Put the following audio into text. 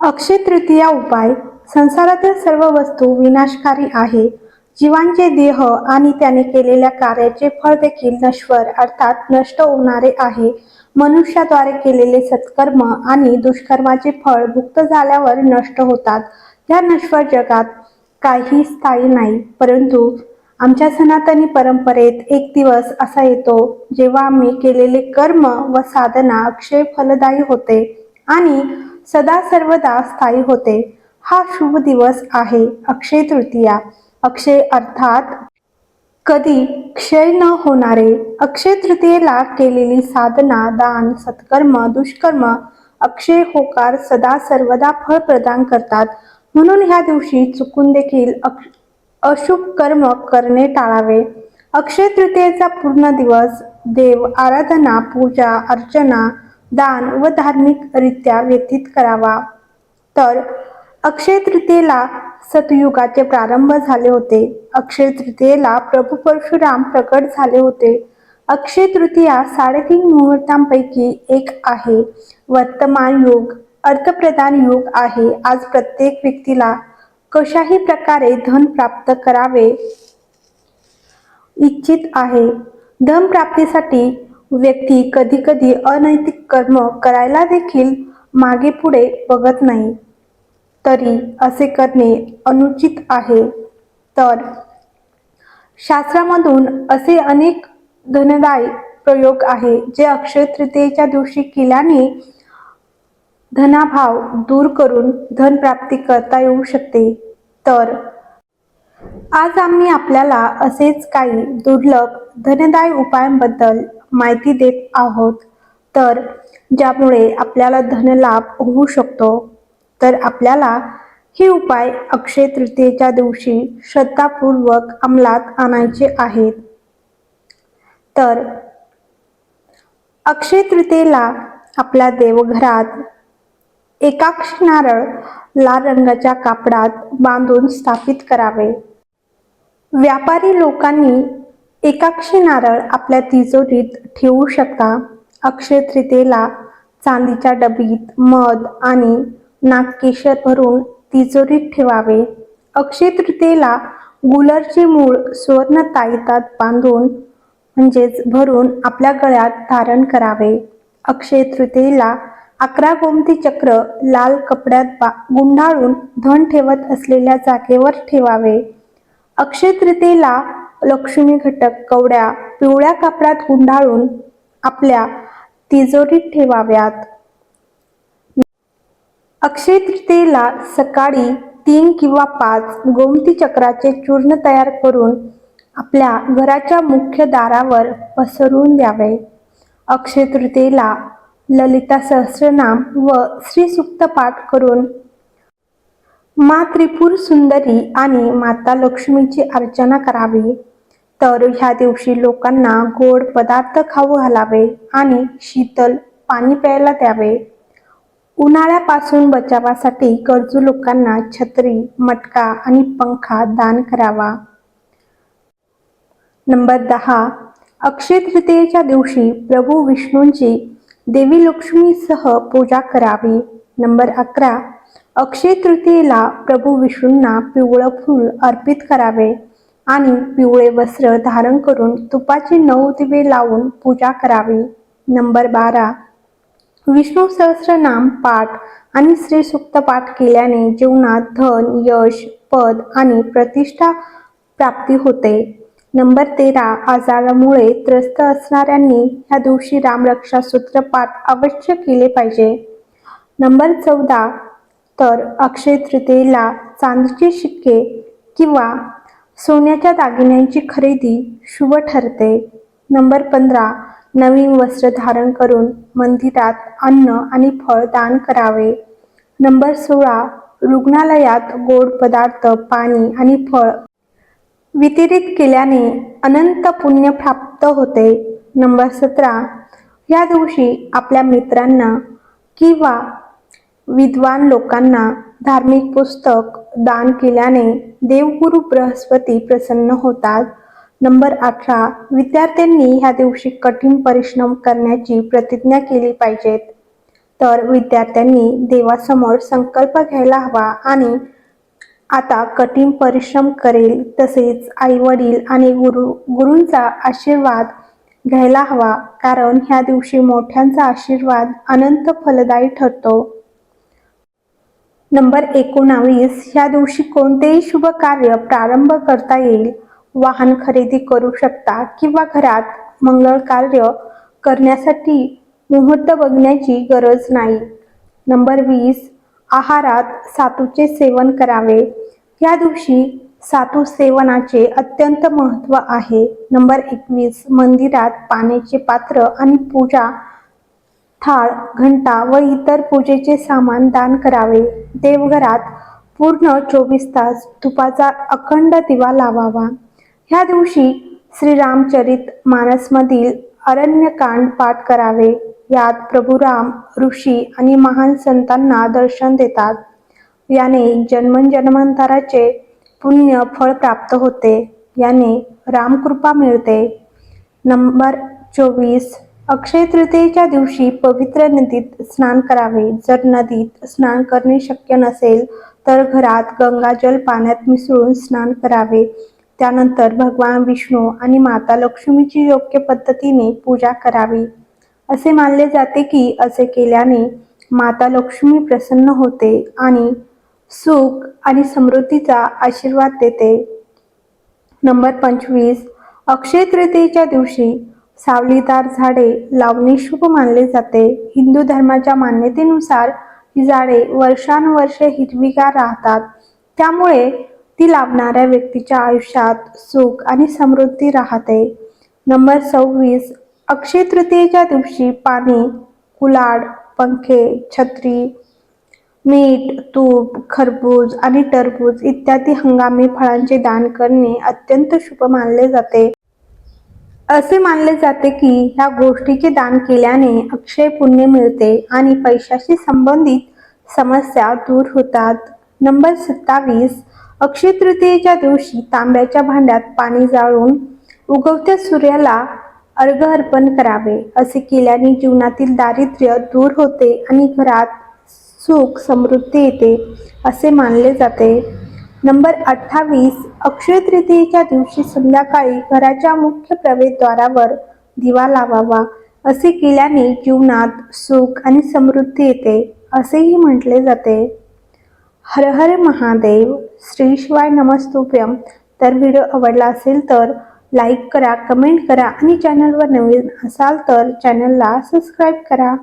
अक्षय तृतीया उपाय. संसारातील सर्व वस्तू विनाशकारी आहे. जीवांचे देह आणि त्याने केलेल्या कार्याचे फळ देखील नश्वर अर्थात नष्ट होणारे आहे. मनुष्याद्वारे केलेले सत्कर्म आणि दुष्कर्माचे फळ भुक्त झाल्यावर नष्ट होतात. या नश्वर जगात काही स्थायी नाही. परंतु आमच्या सनातनी परंपरेत एक दिवस असा येतो जेव्हा आम्ही केलेले कर्म व साधना अक्षय फलदायी होते आणि सदा सर्वदा स्थायी होते. हा शुभ दिवस आहे अक्षय तृतीया. अक्षय अर्थात कधी क्षय न होणारे. अक्षय तृतीयेला केलेली साधना दान सत्कर्म दुष्कर्म अक्षय होकार सदा सर्वदा फळ प्रदान करतात. म्हणून ह्या दिवशी चुकून देखील अक्ष अशुभ कर्म करणे टाळावे. अक्षय तृतीयेचा पूर्ण दिवस देव आराधना पूजा अर्चना दान व धार्मिकरित्या व्यतीत करावा. तर अक्षय तृतीयेला सतयुगाचे प्रारंभ झाले होते. अक्षय तृतीयेला प्रभू परशुराम प्रकट झाले होते. अक्षय तृतीया साडेतीन मुहूर्तांपैकी एक आहे. वर्तमान युग अर्थप्रधान युग आहे. आज प्रत्येक व्यक्तीला कशाही प्रकारे धन प्राप्त करावे इच्छित आहे. धन प्राप्तीसाठी व्यक्ती कधी कधी अनैतिक कर्म करायला देखील मागे पुढे बघत नाही. तरी असे करणे अनुचित आहे. तर शास्त्रामधून असे अनेक धनदायी प्रयोग आहे जे अक्षय तृतीयेच्या दिवशी केल्याने धनाभाव दूर करून धन प्राप्ती करता येऊ शकते. तर आज आम्ही आपल्याला असेच काही दुर्लभ धनदायी उपायांबद्दल माहिती देत आहोत. तर ज्यामुळे आपल्याला धनलाभ होऊ शकतो. तर आपल्याला हे उपाय अक्षय तृतीयेच्या दिवशी श्रद्धापूर्वक अंमलात आणायचे आहेत. तर अक्षय तृतीयेला आपल्या देवघरात एकाक्षी नारळ लाल रंगाच्या कापडात बांधून स्थापित करावे. व्यापारी लोकांनी एकाक्षी नारळ आपल्या तिजोरीत ठेवू शकता. अक्षय तृतीयेला चांदीच्या डबीत मध आणि नागकेशर भरून तिजोरीत ठेवावे. अक्षय तृतीयेला गुलरचे मूळ सुवर्ण ताईतात बांधून म्हणजेच भरून आपल्या गळ्यात धारण करावे. अक्षय तृतीयेला अकरा गोमती चक्र लाल कपड्यात बा गुंडाळून धन ठेवत असलेल्या जागेवर ठेवावे. अक्षय तृतीयेला लक्ष्मी घटक कवड्या पिवळ्या कापडात गुंडाळून आपल्या तिजोरीत ठेवाव्यात. अक्षय तृतीयेला सकाळी तीन किंवा पाच गोमती चक्राचे चूर्ण तयार करून आपल्या घराच्या मुख्य दारावर पसरवून द्यावे. अक्षय तृतीयेला ललिता सहस्रनाम व श्रीसुक्त पाठ करून मा त्रिपुर सुंदरी आणि माता लक्ष्मीची अर्चना करावी. तर ह्या दिवशी लोकांना गोड पदार्थ खाऊ घालावे आणि शीतल पाणी प्यायला द्यावे. उन्हाळ्यापासून बचावासाठी गरजू लोकांना छत्री मटका आणि पंखा दान करावा. नंबर दहा. अक्षय तृतीयेच्या दिवशी प्रभू विष्णूंची देवी लक्ष्मीसह पूजा करावी. नंबर अकरा. अक्षय तृतीयेला प्रभू विष्णूंना पिवळं फूल अर्पित करावे. आणि पिवळे वस्त्र धारण करून तुपाचे नऊ दिवे लावून पूजा करावी. नंबर बारा. विष्णू सहस्रनाम पाठ आणि श्री सुक्त पाठ केल्याने जीवनात धन यश पद आणि प्रतिष्ठा प्राप्ती होते. नंबर तेरा. आजारामुळे त्रस्त असणाऱ्यांनी ह्या दिवशी रामरक्षा सूत्र पाठ अवश्य केले पाहिजे. नंबर चौदा. तर अक्षय तृतीयेला चांदीचे शिक्के किंवा सोन्याच्या दागिन्यांची खरेदी शुभ ठरते. नंबर पंधरा नवीन वस्त्र धारण करून मंदिरात अन्न आणि फळ दान करावे. नंबर सोळा रुग्णालयात गोड पदार्थ पाणी आणि फळ वितरित केल्याने अनंत पुण्य प्राप्त होते. नंबर सतरा या दिवशी आपल्या मित्रांना किंवा विद्वान लोकांना धार्मिक पुस्तक दान केल्याने देवगुरु बृहस्पती प्रसन्न होतात. नंबर अठरा. विद्यार्थ्यांनी ह्या दिवशी कठीण परिश्रम करण्याची प्रतिज्ञा केली पाहिजेत. तर विद्यार्थ्यांनी देवासमोर संकल्प घ्यायला हवा आणि आता कठीण परिश्रम करेल तसेच आई वडील आणि गुरु गुरूंचा आशीर्वाद घ्यायला हवा. कारण ह्या दिवशी मोठ्यांचा आशीर्वाद अनंत फलदायी ठरतो. नंबर एकोणावीस. ह्या दिवशी कोणतेही शुभ कार्य प्रारंभ करता येईल वाहन खरेदी करू शकता किंवा घरात मंगळ कार्य करण्यासाठी मुहूर्त बघण्याची गरज नाही. नंबर वीस. आहारात सातूचे सेवन करावे. या दिवशी सातू सेवनाचे अत्यंत महत्त्व आहे. नंबर एकवीस. मंदिरात पाण्याचे पात्र आणि पूजा थाळ घंटा व इतर पूजेचे सामान दान करावे. देवघरात पूर्ण चोवीस तास तुपाचा अखंड दिवा लावावा. ह्या दिवशी श्रीरामचरित मानसमधील अरण्यकांड पाठ करावे. यात प्रभू राम ऋषी आणि महान संतांना दर्शन देतात. याने जन्मजन्मांतराचे पुण्य फळ प्राप्त होते. याने रामकृपा मिळते. नंबर चोवीस अक्षय तृतीयेच्या दिवशी पवित्र नदीत स्नान करावे. जर नदीत स्नान करणे शक्य नसेल तर घरात गंगाजल पाण्यात मिसळून स्नान करावे. त्यानंतर भगवान विष्णू आणि माता लक्ष्मीची योग्य पद्धतीने पूजा करावी. असे मानले जाते की असे केल्याने माता लक्ष्मी प्रसन्न होते आणि सुख आणि समृद्धीचा आशीर्वाद देते. नंबर पंचवीस. अक्षय तृतीयेच्या दिवशी सावलीदार झाडे लावणे शुभ मानले जाते. हिंदू धर्माच्या मान्यतेनुसार ही झाडे वर्षानुवर्षे हिरवीगार राहतात. त्यामुळे ती लावणाऱ्या व्यक्तीच्या आयुष्यात सुख आणि समृद्धी राहते. नंबर सव्वीस अक्षय तृतीयेच्या दिवशी पाणी कुलाड पंखे छत्री मीठ तूप खरबूज आणि टरबूज इत्यादी हंगामी फळांचे दान करणे अत्यंत शुभ मानले जाते. असे मानले जाते की ह्या गोष्टीचे दान केल्याने अक्षय पुण्य मिळते आणि पैशाशी संबंधित समस्या दूर होतात. नंबर सत्तावीस. अक्षय तृतीयेच्या दिवशी तांब्याच्या भांड्यात पाणी जाळून उगवत्या सूर्याला अर्घ अर्पण करावे. असे केल्याने जीवनातील दारिद्र्य दूर होते आणि घरात सुख समृद्धी येते असे मानले जाते. नंबर अठ्ठावीस अक्षय तृतीयेच्या दिवशी संध्याकाळी घराच्या मुख्य प्रवेशद्वारावर दिवा लावावा असे केल्याने जीवनात सुख आणि समृद्धी येते असेही म्हटले जाते. हर हर महादेव श्री शिवाय नमस्तुभ्यम. तर व्हिडिओ आवडला असेल तर लाईक करा कमेंट करा आणि चॅनलवर नवीन असाल तर चॅनलला सबस्क्राईब करा.